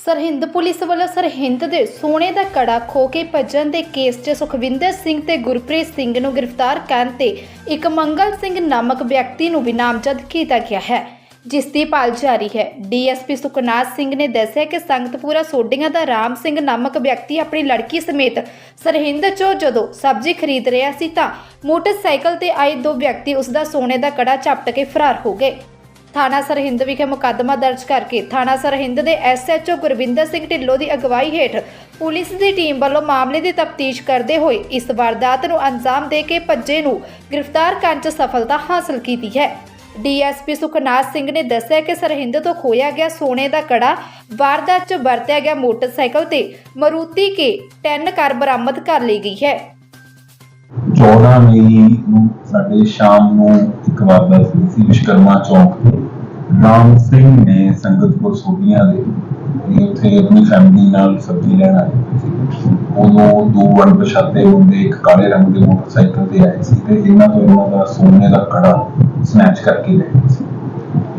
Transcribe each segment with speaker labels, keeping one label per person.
Speaker 1: Sirhind police ਵੱਲੋਂ ਸਰਹਿੰਦ ਦੇ ਸੋਨੇ ਦਾ ਕੜਾ ਖੋ ਕੇ ਭੱਜਣ ਦੇ ਕੇਸ 'ਚ ਸੁਖਵਿੰਦਰ ਸਿੰਘ ਤੇ ਗੁਰਪ੍ਰੀਤ ਸਿੰਘ ਨੂੰ ਗ੍ਰਿਫਤਾਰ ਕਰਨ ਤੇ ਇੱਕ ਮੰਗਲ ਸਿੰਘ ਨਾਮਕ ਵਿਅਕਤੀ ਨੂੰ ਵੀ ਨਾਮਜ਼ਦ ਕੀਤਾ ਗਿਆ ਹੈ, ਜਿਸ ਦੀ ਭਾਲ ਜਾਰੀ ਹੈ। ਡੀਐਸਪੀ ਸੁਖਨਾਥ ਸਿੰਘ ਨੇ ਦੱਸਿਆ ਕਿ ਸੰਗਤਪੁਰਾ ਸੋਡੀਆਂ ਦਾ ਰਾਮ ਸਿੰਘ ਨਾਮਕ ਵਿਅਕਤੀ ਆਪਣੀ ਲੜਕੀ ਸਮੇਤ ਸਰਹਿੰਦ 'ਚੋਂ ਜਦੋਂ ਸਬਜ਼ੀ ਖਰੀਦ ਰਿਹਾ ਸੀ ਤਾਂ ਮੋਟਰਸਾਈਕਲ ਤੇ ਆਏ ਦੋ ਵਿਅਕਤੀ ਉਸ ਦਾ ਸੋਨੇ ਦਾ ਕੜਾ ਝਪਟ ਕੇ ਫਰਾਰ ਹੋ ਗਏ। ਥਾਣਾ ਸਰਹਿੰਦ ਵਿਖੇ ਮੁਕੱਦਮਾ ਦਰਜ ਕਰਕੇ ਥਾਣਾ ਸਰਹਿੰਦ ਦੇ ਐਸਐਚਓ ਗੁਰਵਿੰਦਰ ਸਿੰਘ ਢਿੱਲੋਂ ਦੀ ਅਗਵਾਈ ਹੇਠ ਪੁਲਿਸ ਦੀ ਟੀਮ ਵੱਲੋਂ ਮਾਮਲੇ ਦੀ ਤਫਤੀਸ਼ ਕਰਦੇ ਹੋਏ ਇਸ ਵਾਰਦਾਤ ਨੂੰ ਅੰਜਾਮ ਦੇ ਕੇ ਭੱਜੇ ਨੂੰ ਗ੍ਰਿਫਤਾਰ ਕਰਨ 'ਚ ਸਫਲਤਾ ਹਾਸਲ ਕੀਤੀ ਹੈ। ਡੀਐਸਪੀ ਸੁਖਨਾਥ ਸਿੰਘ ਨੇ ਦੱਸਿਆ ਕਿ ਸਰਹਿੰਦ ਤੋਂ ਖੋਇਆ ਗਿਆ ਸੋਨੇ ਦਾ ਕੜਾ, ਵਾਰਦਾਤ 'ਚ ਵਰਤਿਆ ਗਿਆ ਮੋਟਰਸਾਈਕਲ ਤੇ ਮਰੂਤੀ ਕੇ 10 ਕਾਰ ਬਰਾਮਦ ਕਰ ਲਈ ਗਈ ਹੈ।
Speaker 2: 14 ਮਈ ਨੂੰ ਸਾਡੇ ਸ਼ਾਮ ਨੂੰ ਇੱਕ ਵਾਰਦਾਤ ਹੋਈ ਸੀ ਵਿਸ਼ਕਰਮਾ ਚੌਂਕ ਤੇ। ਰਾਮ ਸਿੰਘ ਨੇ ਸੰਗਤਪੁਰ ਸੋਢੀਆਂ ਦੇ ਇਹ ਉੱਥੇ ਆਪਣੀ ਫੈਮਿਲੀ ਨਾਲ ਸਬਜ਼ੀ ਲੈਣ ਆਏ ਸੀ। ਉਦੋਂ ਦੋ ਅਣਪਛਾਤੇ ਹੁੰਦੇ, ਇੱਕ ਕਾਲੇ ਰੰਗ ਦੇ ਮੋਟਰਸਾਈਕਲ ਤੇ ਆਏ ਸੀ ਤੇ ਇਹਨਾਂ ਤੋਂ ਇਹਨਾਂ ਦਾ ਸੋਨੇ ਦਾ ਕੜਾ ਸਨੈਚ ਕਰਕੇ ਲੈ ਗਏ ਸੀ।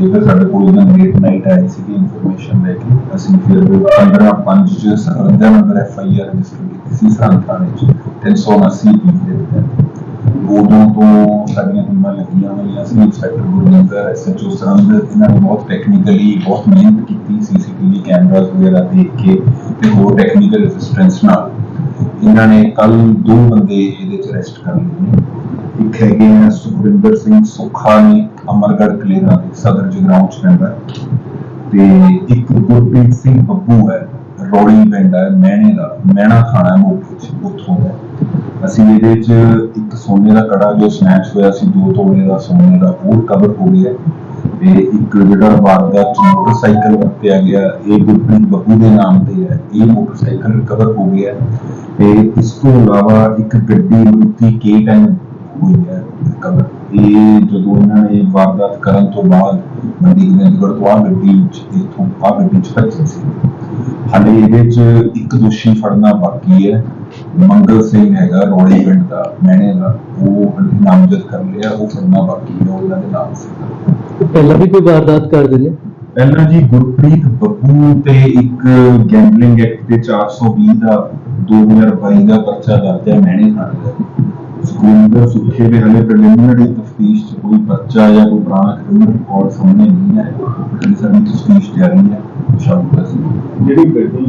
Speaker 2: ਇਹ ਸਾਡੇ ਕੋਲ ਇਹਨਾਂ ਲੇਟ ਨਾਈਟ ਆਈ ਸੀ ਇਨਫੋਰਮੇਸ਼ਨ ਲੈ ਕੇ ਅਸੀਂ ਫਿਰ 15 5 ਚ ਸਰੰਦਾ number F I R register ਕੀਤੀ ਸੀ ਸਰੰਦ ਥਾਣੇ 380 ਪੀ ਦੇ ਉਦੋਂ ਤੋਂ ਸਾਡੀਆਂ ਟੀਮਾਂ ਲੱਗੀਆਂ ਹੋਈਆਂ ਸੀ, ਇੰਸਪੈਕਟਰ ਗੁਰਵਿੰਦਰ ਐਸਐਚਓ ਸਰੰਦ, ਇਹਨਾਂ ਨੇ ਬਹੁਤ ਟੈਕਨੀਕਲੀ ਬਹੁਤ ਮਿਹਨਤ ਕੀਤੀ ਸੀਸੀਟੀਵੀ ਕੈਮਰਾਸ ਵਗੈਰਾ ਦੇਖ ਕੇ ਤੇ ਹੋਰ ਟੈਕਨੀਕਲ ਅਸਿਸਟੈਂਸ ਨਾਲ। ਇਹਨਾਂ ਨੇ ਕੱਲ ਦੋ ਬੰਦੇ ਇਹਦੇ ਚ ਅਰੈਸਟ ਕਰ ਲਏ ਇੱਕ ਹੈਗੇ ਆ ਸੁਖਵਿੰਦਰ ਸਿੰਘ ਸੁੱਖਾ ਨੇ ਅਮਰਗੜ੍ਹ ਕਲੇਰਾ ਦੇ ਸਦਰ ਜਗਰਾਉਂ ਚ ਰਹਿੰਦਾ ਤੇ ਇੱਕ ਗੁਰਪ੍ਰੀਤ ਸਿੰਘ ਬੱਬੂ ਹੈ ਰੋੜੀ ਪਿੰਡ ਹੈ, ਮਹਿਣੇ ਦਾ, ਮਹਿਣਾ ਖਾਣਾ ਮੋਠੇ ਚ, ਉੱਥੋਂ ਦਾ। ਅਸੀਂ ਇਹਦੇ ਚ ਇੱਕ ਸੋਨੇ ਦਾ ਕੜਾ ਜੋ ਸਨੈਚ ਹੋਇਆ ਸੀ, ਦੋ ਤੋਲੇ ਦਾ ਸੋਨੇ ਦਾ ਉਹ ਕਵਰ ਹੋ ਗਿਆ। ਤੇ ਇੱਕ ਜਿਹੜਾ ਵਾਰਦਾਤ ਮੋਟਰਸਾਈਕਲ ਵਰਤਿਆ ਗਿਆ, ਇਹ ਗੁਰਪ੍ਰੀਤ ਬੱਬੂ ਦੇ ਨਾਮ ਤੇ ਹੈ। ਇਹ ਮੋਟਰਸਾਈਕਲ ਰਿਕਵਰ ਹੋ ਗਿਆ। ਤੇ ਇਸ ਤੋਂ ਇਲਾਵਾ ਇੱਕ ਗੱਡੀ ਮਰੂਤੀ K10 ਹੋਈ ਹੈ ਰਿਕਵਰ ਇਹ ਜਦੋਂ ਇਹਨਾਂ ਨੇ ਵਾਰਦਾਤ ਕਰਨ ਤੋਂ ਬਾਅਦ ਮੰਡੀ ਗੋਬਿੰਦਗੜ੍ਹ ਤੋਂ ਆ ਗੱਡੀ ਵਿੱਚ ਇਥੋਂ ਆ ਗੱਡੀ ਚ ਭੱਜੇ ਸੀ। ਹਾਲੇ ਇਹਦੇ ਚ ਇੱਕ ਦੋਸ਼ੀ ਫੜਨਾ ਬਾਕੀ ਹੈ। ਮੰਗਲ ਸਿੰਘ ਹੈਗਾ ਰੋੜੀ ਪਿੰਡ ਦਾ ਮੈਨੇ ਦਾ ਉਹ ਨਾਮਜ਼ਦ ਕਰ ਲਿਆ ਉਹ ਫੜਨਾ ਬਾਕੀ ਹੈ ਉਹਨਾਂ ਦੇ ਨਾਮ ਸੀ।
Speaker 3: ਪਹਿਲਾਂ ਵੀ ਕੋਈ ਵਾਰਦਾਤ ਕਰਦੇ ਨੇ
Speaker 2: ਪਹਿਲਾਂ ਜੀ ਗੁਰਪ੍ਰੀਤ ਬੱਬੂ ਤੇ ਇੱਕ ਗੈਂਬਲਿੰਗ ਐਕਟ ਤੇ 420 ਦਾ 2022 ਦਾ ਪਰਚਾ ਦਰਜ ਹੈ ਮੈਨੇ ਥਾਣੇ ਦਾ ਸੁਖਵਿੰਦਰ ਸੁੱਖੇ ਦੇ ਹਲੇ ਪ੍ਰੀਲਿਮਿਨਰੀ ਤਫਤੀਸ਼ ਚ ਕੋਈ ਪਰਚਾ ਜਾਂ ਕੋਈ ਪੁਰਾਣਾ ਕ੍ਰਿਮੀਨਲ ਰਿਕਾਰਡ ਸਾਹਮਣੇ ਨਹੀਂ ਆਇਆ ਹਲੇ ਸਾਡੀ ਤਫਤੀਸ਼ ਜਾਰੀ ਹੈ ਸ਼ਾਮ ਤੱਕ ਅਸੀਂ
Speaker 4: ਜਿਹੜੀ ਗੱਡੀ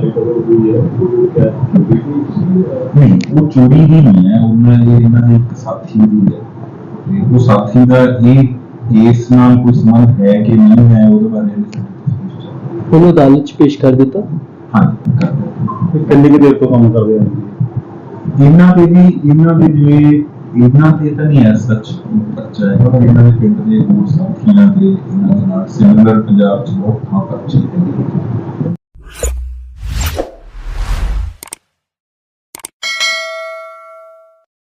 Speaker 4: ਰਿਕਵਰ ਹੋਈ ਹੈ ਉਹ ਕਿਆ ਬਿਲਕੁਲ ਸੀ
Speaker 2: ਨਹੀਂ ਉਹ ਚੋਰੀ ਦੀ ਨਹੀਂ ਹੈ ਉਹਨਾਂ ਦੇ ਇਹਨਾਂ ਦੇ ਇੱਕ ਸਾਥੀ ਦੀ ਹੈ ਤੇ ਉਹ ਸਾਥੀ ਦਾ ਇਹ ਇਸ ਨਾਲ ਕੋਈ ਸੰਬੰਧ ਹੈ ਕਿ ਨਹੀਂ ਹੈ ਉਹਦੇ ਬਾਰੇ ਹਲੇ ਸਾਡੀ ਤਫਤੀਸ਼ ਚੱਲ ਰਹੀ ਹੈ
Speaker 3: ਉਹਨੂੰ ਅਦਾਲਤ 'ਚ ਪੇਸ਼ ਕਰ ਦਿੱਤਾ
Speaker 2: ਹਾਂਜੀ ਕਰਦੇ
Speaker 4: ਕਿੰਨੀ ਕੁ ਦੇਰ ਤੋਂ ਕੰਮ ਕਰਦੇ ਆ
Speaker 2: ਇਹਨਾਂ ਤੇ ਵੀ ਇਹਨਾਂ ਦੇ ਜਿਵੇਂ ਇਹਨਾਂ ਤੇ ਤਾਂ ਨਹੀਂ ਹੈ ਸੱਚ ਬੱਚਾ ਹੈ। ਪਰ ਇਹਨਾਂ ਦੇ ਪਿੰਡ ਦੇ ਹੋਰ ਸਾਥੀਆਂ ਦੇ, ਇਹਨਾਂ ਦੇ ਨਾਲ ਸਿਮਿਲਰ ਪੰਜਾਬ ਚ ਬਹੁਤ ਥਾਂ ਪਰਚੇ ਨੇ